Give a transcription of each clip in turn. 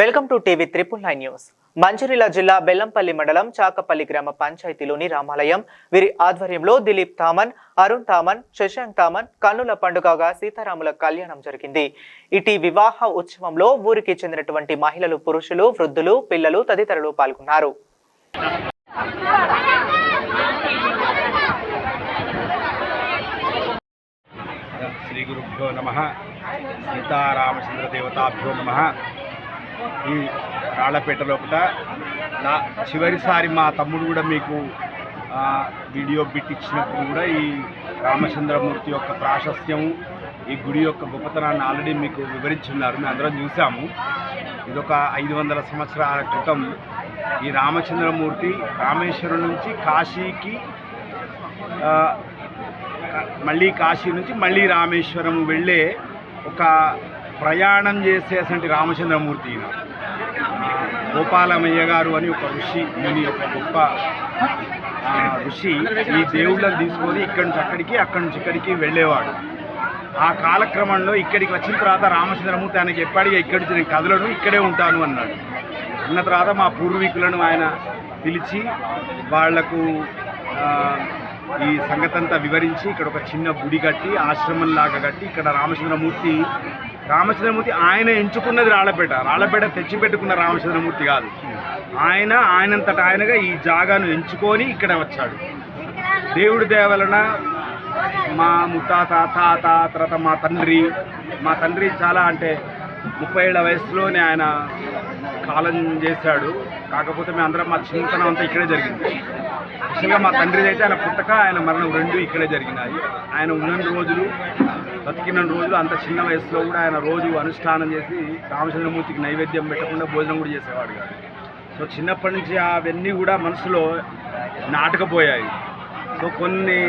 Welcome to TV triple nine news. Mancherial జిల్లా బెల్లంపల్లి మండలం చాకపల్లి గ్రామ పంచాయతీలోని రామాలయం. వీరి ఆధ్వర్యంలో దిలీప్ తామన్ అరుణ్ తామన్ శశాంక్ తామన్ కన్నుల పండుగగా సీతారాముల కళ్యాణం జరిగింది. ఇటీ వివాహ ఉత్సవంలో ఊరికి చెందినటువంటి మహిళలు పురుషులు వృద్ధులు పిల్లలు తదితరులు పాల్గొన్నారు. శ్రీ గురుభ్యో నమ. సీతారామచంద్ర దేవతాభ్యో నమ. ఈ రాళ్ళపేట లోపల నా చివరిసారి మా తమ్ముడు కూడా మీకు వీడియో బిట్ ఇచ్చినప్పుడు కూడా ఈ రామచంద్రమూర్తి యొక్క ప్రాశస్త్యం ఈ గుడి యొక్క గొప్పతనాన్ని ఆల్రెడీ మీకు వివరించున్నారు. మేము అందరం చూసాము ఇదొక ఐదు వందల సంవత్సరాల క్రితం ఈ రామచంద్రమూర్తి రామేశ్వరం నుంచి కాశీకి మళ్ళీ కాశీ నుంచి మళ్ళీ రామేశ్వరం వెళ్ళే ఒక ప్రయాణం చేసేటువంటి రామచంద్రమూర్తి ఈయన. గోపాలమయ్య గారు అని ఒక ఋషి ముని ఒక గొప్ప ఋషి ఈ దేవుళ్ళని తీసుకొని ఇక్కడి నుంచి అక్కడికి అక్కడి నుంచి ఇక్కడికి వెళ్ళేవాడు. ఆ కాలక్రమంలో ఇక్కడికి వచ్చిన తర్వాత రామచంద్రమూర్తి ఆయనకి చెప్పాడు ఇక్కడి నుంచి నేను కదలను ఇక్కడే ఉంటాను అన్నాడు. అన్న తర్వాత మా పూర్వీకులను ఆయన పిలిచి వాళ్ళకు ఈ సంగతంతా వివరించి ఇక్కడ ఒక చిన్న గుడి కట్టి ఆశ్రమంలాగా కట్టి ఇక్కడ రామచంద్రమూర్తి రామచంద్రమూర్తి ఆయన ఎంచుకున్నది రాళ్ళపేట. రాళ్ళపేట తెచ్చిపెట్టుకున్న రామచంద్రమూర్తి కాదు. ఆయన ఆయనంతట ఆయనగా ఈ జాగాను ఎంచుకొని ఇక్కడ వచ్చాడు. దేవుడి దేవలన మా ముత్తాత తాత తర్వాత మా తండ్రి మా తండ్రి చాలా అంటే ముప్పై ఏళ్ళ వయసులోనే ఆయన కాలం చేశాడు. కాకపోతే మేము అందరం మా చిన్నతనం అంతా ఇక్కడే జరిగింది. యాక్చువల్గా మా తండ్రిది అయితే ఆయన పుట్టక ఆయన మరణం రెండు ఇక్కడే జరిగినాయి. ఆయన ఉన్న రోజులు బతికిన రోజులు అంత చిన్న వయసులో కూడా ఆయన రోజు అనుష్ఠానం చేసి రామచంద్రమూర్తికి నైవేద్యం పెట్టకుండా భోజనం కూడా చేసేవాడు కాదు. సో చిన్నప్పటి నుంచి అవన్నీ కూడా మనసులో నాటకపోయాయి. సో కొన్ని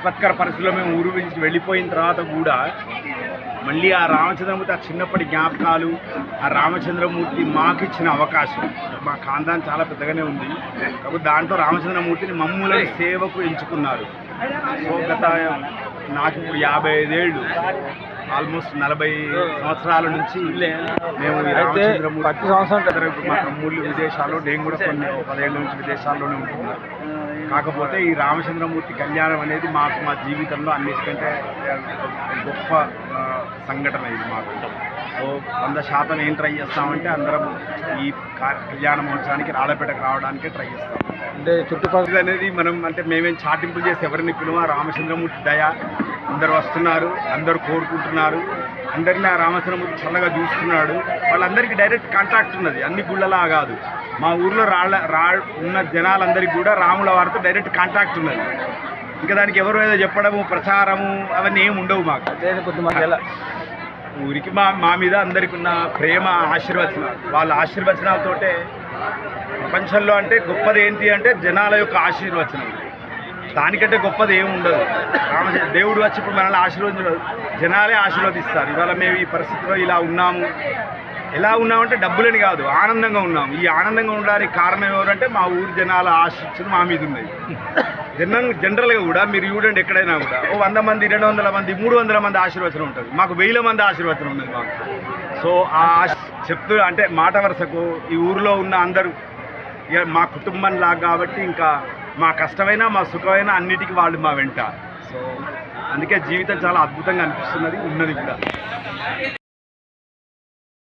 విపత్కర పరిస్థితుల్లో మేము ఊరు నుంచి వెళ్ళిపోయిన తర్వాత కూడా మళ్ళీ ఆ రామచంద్రమూర్తి ఆ చిన్నప్పటి జ్ఞాపకాలు ఆ రామచంద్రమూర్తి మాకు ఇచ్చిన అవకాశం. మా ఖాందాన్ చాలా పెద్దగానే ఉంది. కాబట్టి దాంట్లో రామచంద్రమూర్తిని మమ్ములని సేవకు ఎంచుకున్నారు. సో గత నాకు ఇప్పుడు యాభై ఐదేళ్ళు. ఆల్మోస్ట్ నలభై సంవత్సరాల నుంచి మేము రామచంద్రమూర్తి ప్రతి సంవత్సరం మా తమ్ముళ్ళు విదేశాల్లో నేను కూడా కొన్ని పదేళ్ళ నుంచి విదేశాల్లోనే ఉంటున్నాను. కాకపోతే ఈ రామచంద్రమూర్తి కళ్యాణం అనేది మాకు మా జీవితంలో అన్నిటికంటే గొప్ప సంఘటన ఇది మాకు. సో వంద శాతం ఏం ట్రై చేస్తామంటే అందరం ఈ కళ్యాణ మహోత్సవానికి రాళ్ళపేటకు రావడానికి ట్రై చేస్తాం. అంటే చుట్టుపక్కల అనేది మనం అంటే మేమేం చాటింపులు చేసి ఎవరిని పిలువ రామచంద్రమూర్తి దయ. అందరూ వస్తున్నారు అందరూ కోరుకుంటున్నారు. అందరినీ ఆ రామచంద్రమూర్తి చల్లగా చూస్తున్నాడు వాళ్ళందరికీ డైరెక్ట్ కాంటాక్ట్ ఉన్నది. అన్ని గుళ్ళలా కాదు. మా ఊర్లో రాళ్ళ రా ఉన్న జనాలందరికీ కూడా రాముల వారితో డైరెక్ట్ కాంటాక్ట్ ఉన్నది. ఇంకా దానికి ఎవరు ఏదో చెప్పడము ప్రచారము అవన్నీ ఏమి ఉండవు మాకు. ఊరికి మా మా మీద అందరికి ఉన్న ప్రేమ ఆశీర్వచనాలు వాళ్ళ ఆశీర్వచనాలతోటే ప్రపంచంలో అంటే గొప్పది ఏంటి అంటే జనాల యొక్క ఆశీర్వచనం. దానికంటే గొప్పది ఏమి ఉండదు. రామ దేవుడు వచ్చి ఇప్పుడు మనల్ని ఆశీర్వదించడు జనాలే ఆశీర్వదిస్తారు. ఇవాళ మేము ఈ పరిస్థితిలో ఇలా ఉన్నాము. ఎలా ఉన్నామంటే డబ్బులని కాదు ఆనందంగా ఉన్నాము. ఈ ఆనందంగా ఉండడానికి కారణం ఎవరంటే మా ఊరి జనాల ఆశించడం మా మీద ఉన్నాయి. జనరల్ జనరల్గా కూడా మీరు చూడండి ఎక్కడైనా కూడా. ఓ వంద మంది రెండు వందల మంది మూడు వందల మంది ఆశీర్వచనం ఉంటుంది. మాకు వేల మంది ఆశీర్వచనం ఉన్నది మాకు. సో ఆ ఆశ- చెప్తూ అంటే మాట వరుసకు ఈ ఊరిలో ఉన్న అందరూ ఇక మా కుటుంబం లాగా కాబట్టి ఇంకా మా కష్టమైనా మా సుఖమైనా అన్నిటికీ వాళ్ళు మా వెంట. సో అందుకే జీవితం చాలా అద్భుతంగా అనిపిస్తున్నది ఉన్నది కూడా.